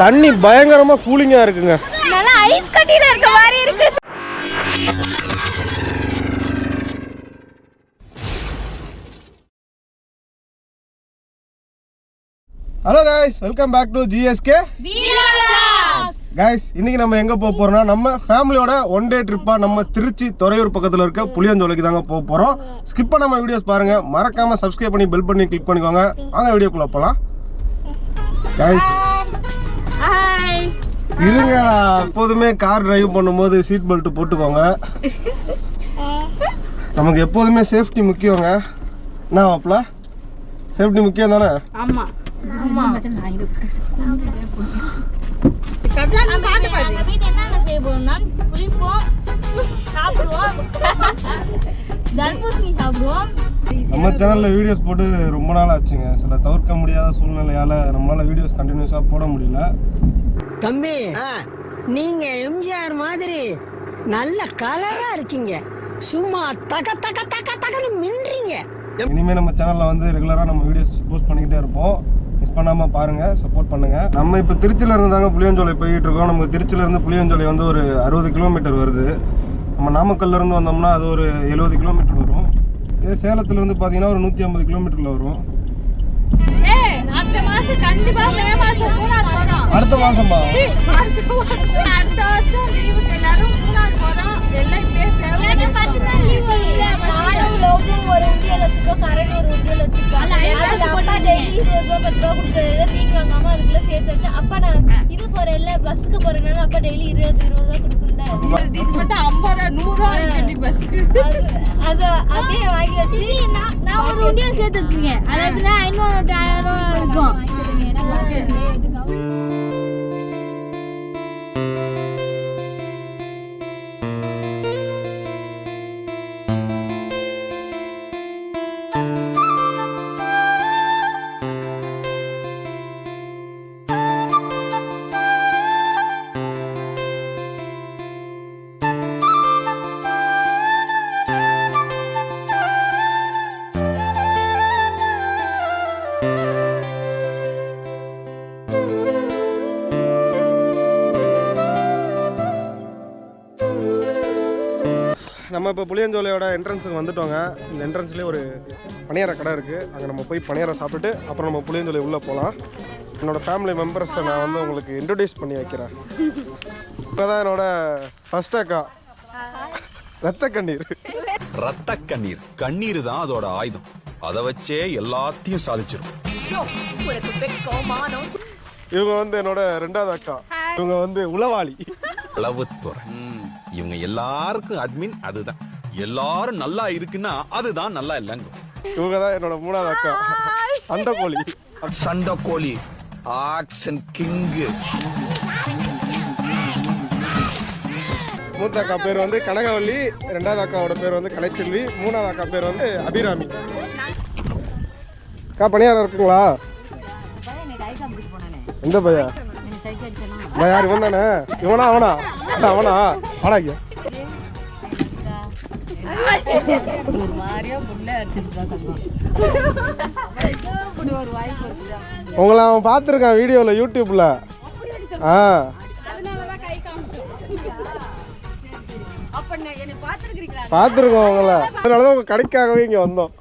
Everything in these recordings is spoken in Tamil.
தண்ணி பயங்கரமாக கூலிங்காக இருக்குங்க. நல்லா ஐஸ் கட்டியில இருக்க மாதிரி இருக்கு. Hello guys welcome back to GSK guys இன்னைக்கு நம்ம எங்கே போக போகிறோம்னா நம்ம ஃபேமிலியோட ஒன் டே ட்ரிப்பாக நம்ம திருச்சி துறையூர் பக்கத்தில் இருக்க புளியஞ்சோலைக்கு தாங்க போக போகிறோம் ஸ்கிப் பண்ணாம வீடியோஸ் பாருங்கள் மறக்காமல் சப்ஸ்கிரைப் பண்ணி பெல் பண்ணி கிளிக் பண்ணிக்கோங்க. வாங்க வீடியோக்குள்ளே போகலாம் காய்ஸ் ஹாய் இருங்கடா எப்போதுமே கார் டிரைவ் பண்ணும்போது சீட் பெல்ட் போட்டுக்கோங்க. நமக்கு எப்போதுமே சேஃப்டி முக்கியங்க. என்ன மாப்பிள? சேஃப்டி முக்கியம் தானே? ஆமா. ஆமா. எங்க வீட்டு என்னென்ன செய்ய போறோம்னா குளிப்போம் சாப்பிடுவோம் தர்பூசணி சாப்பிடுவோம் நம்ம சேனலில் வீடியோஸ் போட்டு ரொம்ப நாள் ஆச்சுங்க சில தவிர்க்க முடியாத சூழ்நிலையால் நம்மளால் வீடியோஸ் கண்டினியூஸாக போட முடியல. தம்பி நீங்க எம்ஜிஆர் மாதிரி நல்ல கலரா இருக்கீங்க. சும்மா தக தக தக தகன்னு மின்றீங்க. இனிமேல் நம்ம சேனலில் வந்து ரெகுலராக நம்ம வீடியோஸ் போஸ்ட் பண்ணிக்கிட்டே இருப்போம். மிஸ் பண்ணாமல் பாருங்கள் சப்போர்ட் பண்ணுங்கள் நம்ம இப்போ திருச்சியில் இருந்து தாங்க புளியஞ்சோலை போயிட்டு இருக்கோம். நமக்கு திருச்சியில இருந்து புளியஞ்சோலை வந்து ஒரு அறுபது கிலோமீட்டர் வருது. நம்ம நாமக்கல்ல இருந்து வந்தோம்னா அது ஒரு எழுபது கிலோமீட்டர் வரும். இதே சேலத்துல இருந்து பார்த்தீங்கன்னா ஒரு நூற்றி ஐம்பது கிலோமீட்டரில் வரும். அடுத்த மாசம் கண்டிப்பா மே மாசம் மூணார் போறோம் அடுத்த மாதம்பா அடுத்த வருஷம் அடுத்த வருஷம் லீவுக்கு எல்லாரும் மூணார் போறோம் எல்லாம் இப்பயே நானும் லோகும் ஒரு உண்டியல் வச்சிருக்கோம். கரண் ஒரு உண்டியல் வச்சிருக்கோம் அதுல அப்பா டெய்லி இருபது ரூபா பத்து ரூபா கொடுக்கறத தீட்டு வாங்காம அதுக்குள்ள சேர்த்து வச்சு அப்பா நான் இது போறேன்ல பஸ்ஸுக்கு போறேனால அப்பா டெய்லி இருபது இருபது ரூபா கொடுக்கல அது வாங்கி வச்சு நான் ஒரு சேர்த்து வச்சிருக்கேன் அதுல ஐநூறு ஆயிரம் இருக்கும் நம்ம இப்போ புளியஞ்சோலையோட என்ட்ரன்ஸுக்கு வந்துட்டோங்க. இந்த என்ட்ரன்ஸ்லேயே ஒரு பணியார கடை இருக்குது அங்கே நம்ம போய் பணியாரம் சாப்பிட்டுட்டு அப்புறம் நம்ம புளியஞ்சோலை உள்ளே போகலாம் என்னோட ஃபேமிலி மெம்பர்ஸை நான் வந்து உங்களுக்கு இன்ட்ரடியூஸ் பண்ணி வைக்கிறேன். இப்போ தான் என்னோட ஃபர்ஸ்ட் அக்கா. ரத்த கண்ணீர். ரத்த கண்ணீர். கண்ணீர் தான் அதோட ஆயுதம். அதை வச்சே எல்லாத்தையும் சாதிச்சிரும். இவங்க வந்து என்னோட ரெண்டாவது அக்கா. இவங்க வந்து உளவாளி. அளவுத்துறை. இவங்க எல்லாருக்கும் அட்மின் அதுதான். எல்லாரும் நல்லா இருக்குன்னா அதுதான் நல்லா இல்லைங்க இவங்க தான் என்னோட மூணாவது அக்கா. அண்டக்கோழி சண்டக்கோழி. Action king. மூத்த அக்கா பேர் வந்து கனகவல்லி ரெண்டாவது அக்காவோட பேர் வந்து கலைச்செல்வி மூணாவது அக்கா பேர் வந்து அபிராமி. அக்கா பணியாரம் இருக்குங்களா? எந்த பையன்? நான் யார்? இவன் தானே? இவனா அவனா? அவனா? வாடா இங்க. உங்களை அவன் பார்த்துருக்கான் வீடியோவில் யூடியூப்பில் ஆ. பார்த்துருக்கோம் உங்களை. அதனால தான் உங்கள் கடைக்காகவே இங்கே வந்தோம்.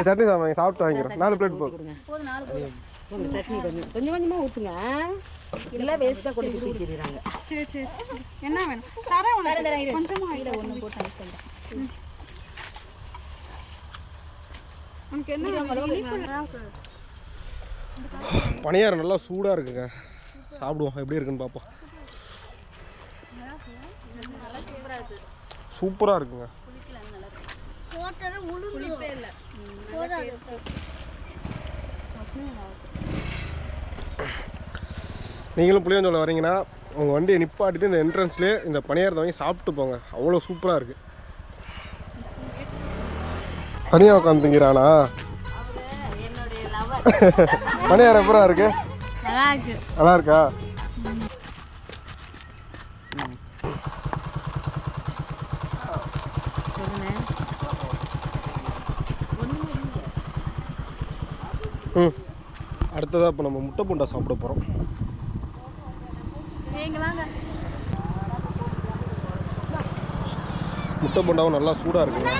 சட்னி சாப்பிட்டு வாங்கிக்கிறோம். நாலு பிளேட் போதும். கொஞ்சம் கொஞ்சம் கொஞ்சமா இல்ல வேஸ்டா கொண்டு தூக்கிடுறாங்க. என்ன வேணும்? தரேன் உனக்கு. கொஞ்சமா ஒண்ணு போட்டு உனக்கு என்ன பணியாரம் நல்லா சூடாக இருக்குங்க. சாப்பிடுவோம். எப்படி இருக்குன்னு பார்ப்போம் சூப்பராக இருக்குங்க. நீங்களும் புளியஞ்சோலை வரீங்கன்னா உங்கள் வண்டியை நிப்பாட்டிட்டு இந்த என்ட்ரன்ஸ்லேயே இந்த பணியாரத்தை வாங்கி சாப்பிட்டு போங்க. அவ்வளோ சூப்பராக இருக்குது தனியாக உட்காந்துங்கிறானா? பணியாரம் நல்லா இருக்கு? நல்லா இருக்கா? ம். அடுத்ததாக இப்போ நம்ம முட்டை போண்டா சாப்பிட போகிறோம் நீங்க வாங்க. முட்டை போண்டாவும் நல்லா சூடாக இருக்குங்க.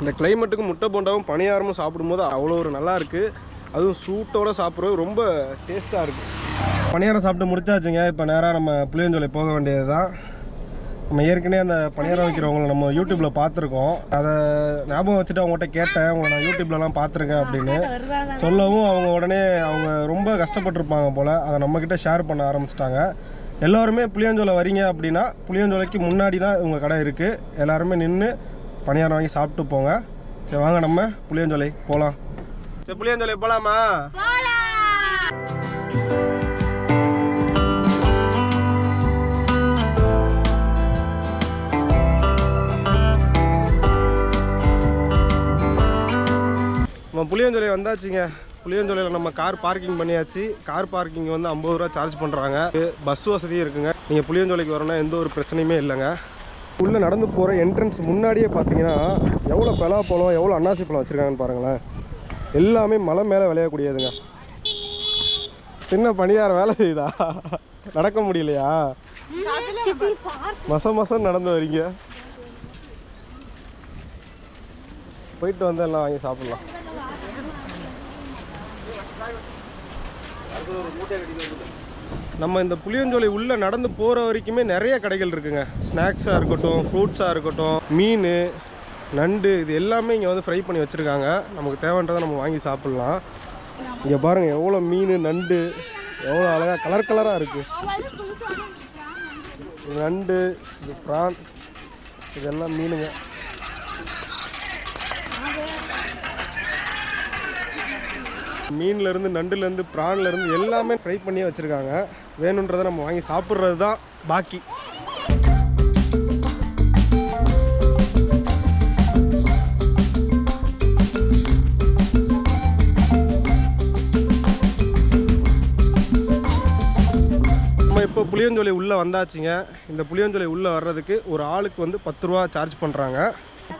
இந்த கிளைமேட்டுக்கு முட்டை போண்டாவும் பணியாரமும் சாப்பிடும்போது அவ்வளோ ஒரு நல்லா இருக்குது அதுவும் சூட்டோட சாப்பிட்றது ரொம்ப டேஸ்ட்டாக இருக்குது பணியாரம் சாப்பிட்டு முடிச்சாச்சுங்க. இப்போ நேராக நம்ம புளியஞ்சோலை போக வேண்டியது தான் நம்ம ஏற்கனவே அந்த பணியாரம் வைக்கிறவங்கள நம்ம யூடியூப்பில் பார்த்துருக்கோம். அதை ஞாபகம் வச்சுட்டு அவங்ககிட்ட கேட்டேன். உங்களை நான் யூடியூப்லலாம் பார்த்துருக்கேன் அப்படின்னு. சொல்லவும் அவங்க உடனே அவங்க ரொம்ப கஷ்டப்பட்டிருப்பாங்க போல். அதை நம்மக்கிட்ட ஷேர் பண்ண ஆரம்பிச்சிட்டாங்க. எல்லாருமே புளியஞ்சோலை வரீங்க அப்படின்னா புளியஞ்சோலைக்கு முன்னாடி தான் இவங்க கடை இருக்குது எல்லாருமே நின்று பணியாரம் வாங்கி சாப்பிட்டு போங்க. சரி வாங்க நம்ம புளியஞ்சோலை போகலாம் சரி புளியஞ்சோலை போகலாமா புளியஞ்சோலை வந்தாச்சுங்க. புளியஞ்சோலையில் நம்ம கார் பார்க்கிங் பண்ணியாச்சு. கார் பார்க்கிங் வந்து ஐம்பது ரூபா சார்ஜ் பண்ணுறாங்க பஸ் வசதியும் இருக்குங்க. நீங்கள் புளியஞ்சோலைக்கு வரணும்னா எந்த ஒரு பிரச்சனையுமே இல்லைங்க. உள்ளே நடந்து போகிற என்ட்ரன்ஸ் முன்னாடியே பார்த்தீங்கன்னா எவ்வளோ பலாப்பழம் எவ்வளோ அன்னாசி பழம் வச்சுருக்காங்கன்னு பாருங்களேன். எல்லாமே மலை மேலே விளையக்கூடியதுங்க. சின்ன பணியார வேலை செய்யுதா? நடக்க முடியலையா? மச மசம் நடந்து வரீங்க. போயிட்டு வந்து எல்லாம் வாங்கி சாப்பிட்லாம். நம்ம இந்த புளியஞ்சோலை உள்ளே நடந்து போகிற வரைக்குமே நிறைய கடைகள் இருக்குங்க. ஸ்நாக்ஸாக இருக்கட்டும் ஃப்ரூட்ஸாக இருக்கட்டும் மீன் நண்டு இது எல்லாமே இங்கே வந்து ஃப்ரை பண்ணி வச்சுருக்காங்க. நமக்கு தேவைன்றதை நம்ம வாங்கி சாப்பிட்லாம். இங்கே பாருங்கள் எவ்வளோ மீன் நண்டு எவ்வளோ அழகாக கலர் கலராக இருக்குது நண்டு இது ப்ரான் இதெல்லாம் மீனுங்க. மீன்லேருந்து நண்டுலேருந்து ப்ரான்லேருந்து எல்லாமே ஃப்ரை பண்ணியே வச்சுருக்காங்க. வேணுன்றதை நம்ம வாங்கி சாப்பிட்றது தான் பாக்கி. நம்ம இப்போ புளியஞ்சோலை உள்ளே வந்தாச்சுங்க. இந்த புளியஞ்சோலை உள்ளே வர்றதுக்கு ஒரு ஆளுக்கு வந்து பத்து ரூபா சார்ஜ் பண்ணுறாங்க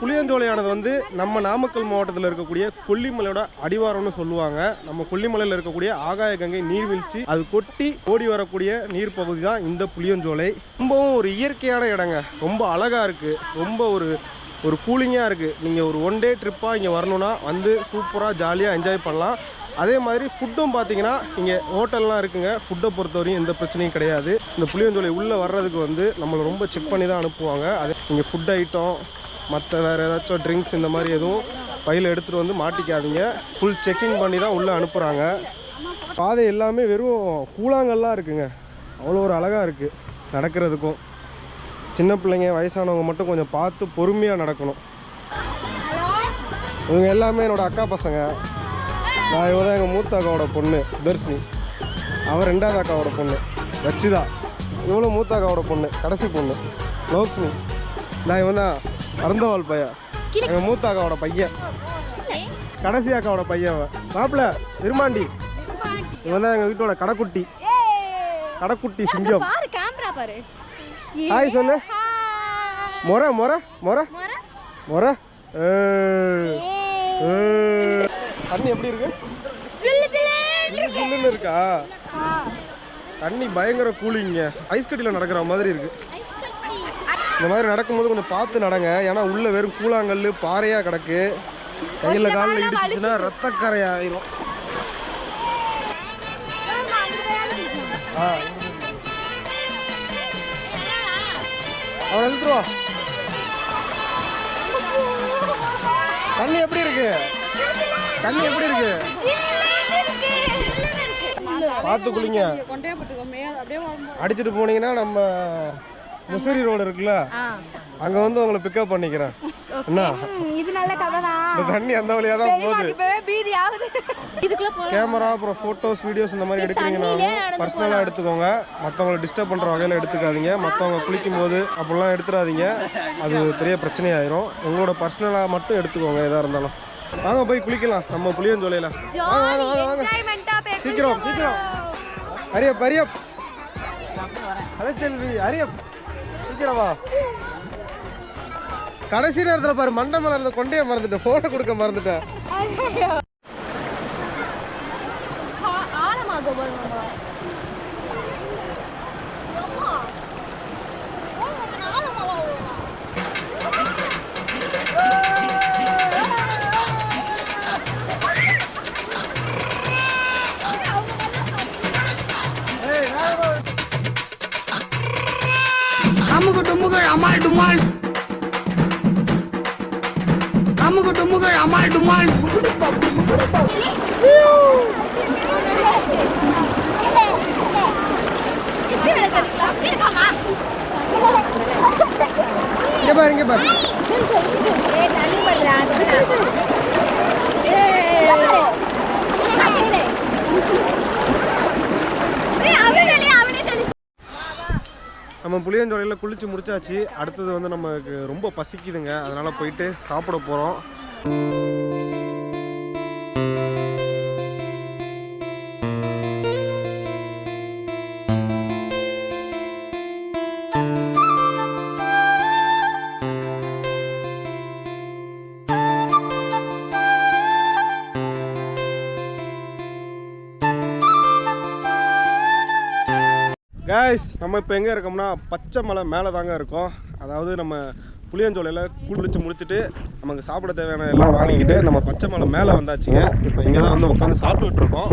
புளியஞ்சோலையானது வந்து நம்ம நாமக்கல் மாவட்டத்தில் இருக்கக்கூடிய கொல்லிமலையோட அடிவாரம்னு சொல்லுவாங்க. நம்ம கொல்லிமலையில் இருக்கக்கூடிய ஆகாய கங்கை நீர்வீழ்ச்சி அது கொட்டி ஓடி வரக்கூடிய நீர் பகுதி தான் இந்த புளியஞ்சோலை ரொம்பவும் ஒரு இயற்கையான இடங்க. ரொம்ப அழகாக இருக்குது ரொம்ப ஒரு ஒரு கூலிங்காக இருக்குது நீங்கள் ஒரு ஒன் டே ட்ரிப்பாக இங்கே வரணும்னா வந்து சூப்பராக ஜாலியாக என்ஜாய் பண்ணலாம். அதே மாதிரி ஃபுட்டும் பார்த்தீங்கன்னா இங்கே ஹோட்டல்லாம் இருக்குங்க. ஃபுட்டை பொறுத்தவரையும் எந்த பிரச்சனையும் கிடையாது. இந்த புளியஞ்சோலை உள்ளே வர்றதுக்கு வந்து நம்மளை ரொம்ப செக் பண்ணி தான் அனுப்புவாங்க. அது இங்கே ஃபுட் ஐட்டம் மற்ற வேறு ஏதாச்சும் ட்ரிங்க்ஸ் இந்த மாதிரி எதுவும் பையில் எடுத்துகிட்டு வந்து மாட்டிக்காதீங்க. ஃபுல் செக்கிங் பண்ணி தான் உள்ளே அனுப்புகிறாங்க பாதை எல்லாமே வெறும் கூழாங்கல்லாம் இருக்குங்க. அவ்வளோ ஒரு அழகாக இருக்குது நடக்கிறதுக்கும். சின்ன பிள்ளைங்க வயசானவங்க மட்டும் கொஞ்சம் பார்த்து பொறுமையாக நடக்கணும். இவங்க எல்லாமே என்னோடய அக்கா பசங்க. நான் இவ தான் எங்கள் மூத்த அக்காவோட பொண்ணு தர்ஷினி. அவன் ரெண்டாவது அக்காவோட பொண்ணு ரச்சிதா. இவளும் மூத்த அக்காவோட பொண்ணு கடைசி பொண்ணு லோக்ஷ்மி. நான் இவன் தான். அறந்தவாள் பையன். எங்கள் மூத்த அக்காவோட பையன். கடைசி அக்காவோட பையன் அவன் மாப்பிள்ள விரும்மாண்டி இவன் தான் எங்கள் வீட்டோட கடைக்குட்டி. கடைக்குட்டி சிங்கம். ஹாய் சொல்லு. மொர மொர மொர மொர. தண்ணி எப்படி இருக்கு? ஜில்லுன்னு இருக்கா. தண்ணி பயங்கர கூலிங்க. ஐஸ் கட்டியில் நடக்கிற மாதிரி இருக்கு. இந்த மாதிரி நடக்கும்போது கொஞ்சம் பார்த்து நடங்க. ஏன்னா உள்ள வெறும் கூழாங்கல் பாறையாக கிடக்கு. கையில் காலில் இடிச்சுச்சுன்னா ரத்தக்கரை ஆயிரும் ஆ அவன் எழுத்துருவா தண்ணி எப்படி இருக்கு? தண்ணி எப்படி இருக்கு? பார்த்து குளிங்க. அடிச்சுட்டு போனீங்கன்னா நம்ம முசிறி ரோடு இருக்குல்ல? அங்க வந்து உங்களை பிக்கப் பண்ணிக்கிறேன். என்ன இது நல்ல கதை தான். தண்ணி அந்த வழியா தான் போகுது. இப்பவே பீதி ஆகுது. இதுக்குள்ள போற கேமரா அப்புறம் ஃபோட்டோஸ் வீடியோஸ் இந்த மாதிரி எடுக்கிறீங்கனாலும் பர்சனலாக எடுத்துக்கோங்க. மற்றவங்களை டிஸ்டர்ப் பண்ணுற வகையில் எடுத்துக்காதீங்க. மற்றவங்க குளிக்கும் போது அப்படிலாம் எடுத்துடாதீங்க. அது பெரிய பிரச்சனையாயிரும். உங்களோட பர்சனலாக மட்டும் எடுத்துக்கோங்க எதாக இருந்தாலும். வாங்க போய் குளிக்கலாம். நம்ம புளியஞ்சோலையில். வாங்க வாங்க வாங்க சீக்கிரம் சீக்கிரம். ஹரியப் ஹரியப். அரைச்செல்வி ஹரியப். சீக்கிரம் வா கடைசி நேரத்தில் பாரு மண்டை மேல கொண்டே மறந்துட்டேன். ஃபோனை கொடுக்க மறந்துட்டேன். பாரு இங்கே பாரு நம்ம புளியஞ்சோலையில் குளிச்சு முடிச்சாச்சு. அடுத்தது வந்து நமக்கு ரொம்ப பசிக்குதுங்க. அதனால போயிட்டு சாப்பிட போகிறோம் நம்ம இப்போ எங்கே இருக்கோம்னா பச்சை மலை மேலே தாங்க இருக்கோம். அதாவது நம்ம புளியஞ்சோலையில் குளிச்சு முடிச்சுட்டு நமக்கு சாப்பிட தேவையான எல்லாம் வாங்கிக்கிட்டு நம்ம பச்சை மலை மேலே வந்தாச்சுங்க. இப்போ இங்கே தான் வந்து உட்காந்து சாப்பிட்டுட்டு இருக்கோம்.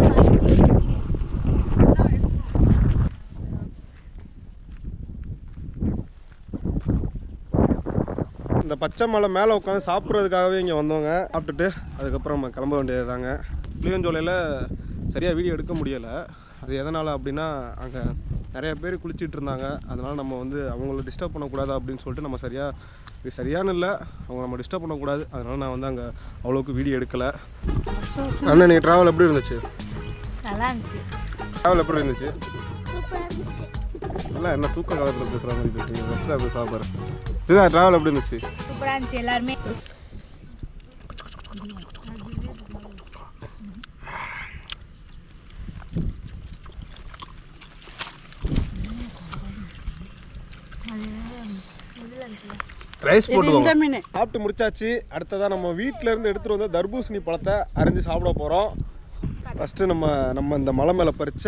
இந்த பச்சை மலை மேலே உட்காந்து சாப்பிட்றதுக்காகவே இங்கே வந்தோங்க. சாப்பிட்டுட்டு அதுக்கப்புறம் நம்ம கிளம்ப வேண்டியது தாங்க புளியஞ்சோலையில் சரியாக வீடியோ எடுக்க முடியலை. அது எதனால் அப்படின்னா அங்கே நிறைய பேர் குளிச்சிட்டு இருந்தாங்க அதனால் நம்ம வந்து அவங்கள டிஸ்டர்ப் பண்ணக்கூடாது அப்படின்னு சொல்லிட்டு நம்ம சரியாக இது சரியான இல்லை. அவங்க நம்ம டிஸ்டர்ப் பண்ணக்கூடாது. அதனால் நான் வந்து அங்கே அவ்வளோக்கு வீடியோ எடுக்கலை. அண்ணன் நீ ட்ராவல் எப்படி இருந்துச்சு? நல்லா இருந்துச்சு ட்ராவல் எப்படி இருந்துச்சு? நல்லா என்ன தூக்க காலத்தில் பேசுகிற மாதிரி பேசுறீங்க? அப்படி சாப்பிட்றேன் இதுதான் ட்ராவல் எப்படி இருந்துச்சு? சூப்பரா இருந்துச்சு. எல்லாருமே ரைஸ் போட்டுக்கோங்க சாப்பிட்டு முடிச்சாச்சு. அடுத்ததாக நம்ம வீட்டில இருந்து எடுத்துகிட்டு வந்த தர்பூசணி பழத்தை அரைஞ்சு சாப்பிட போகிறோம் ஃபஸ்ட்டு நம்ம நம்ம இந்த மலை மேலே பறிச்ச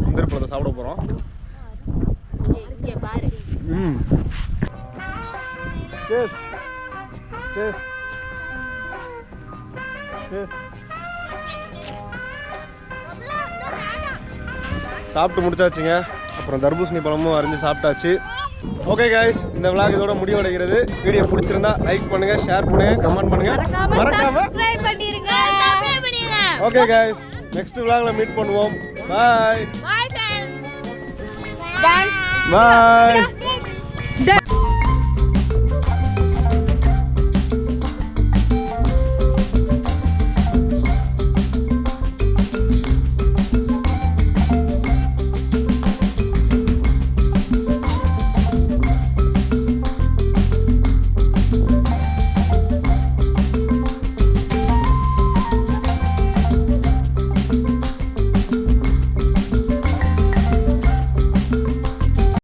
முந்திரி பழத்தை சாப்பிட போகிறோம் இங்கே பாரு ம். சாப்பிட்டு முடிச்சாச்சுங்க. அப்புறம் தர்பூசணி பழமும் அரைஞ்சு சாப்பிட்டாச்சு. ஓகே கைஸ் இந்த விளாக் இதோட முடிவடைகிறது. வீடியோ பிடிச்சிருந்தா லைக் பண்ணுங்க ஷேர் பண்ணுங்க கமெண்ட் பண்ணுங்க. மறக்காம ஓகே கைஸ் நெக்ஸ்ட் விளாக்ல மீட் பண்ணுவோம். பாய் பாய் பாய்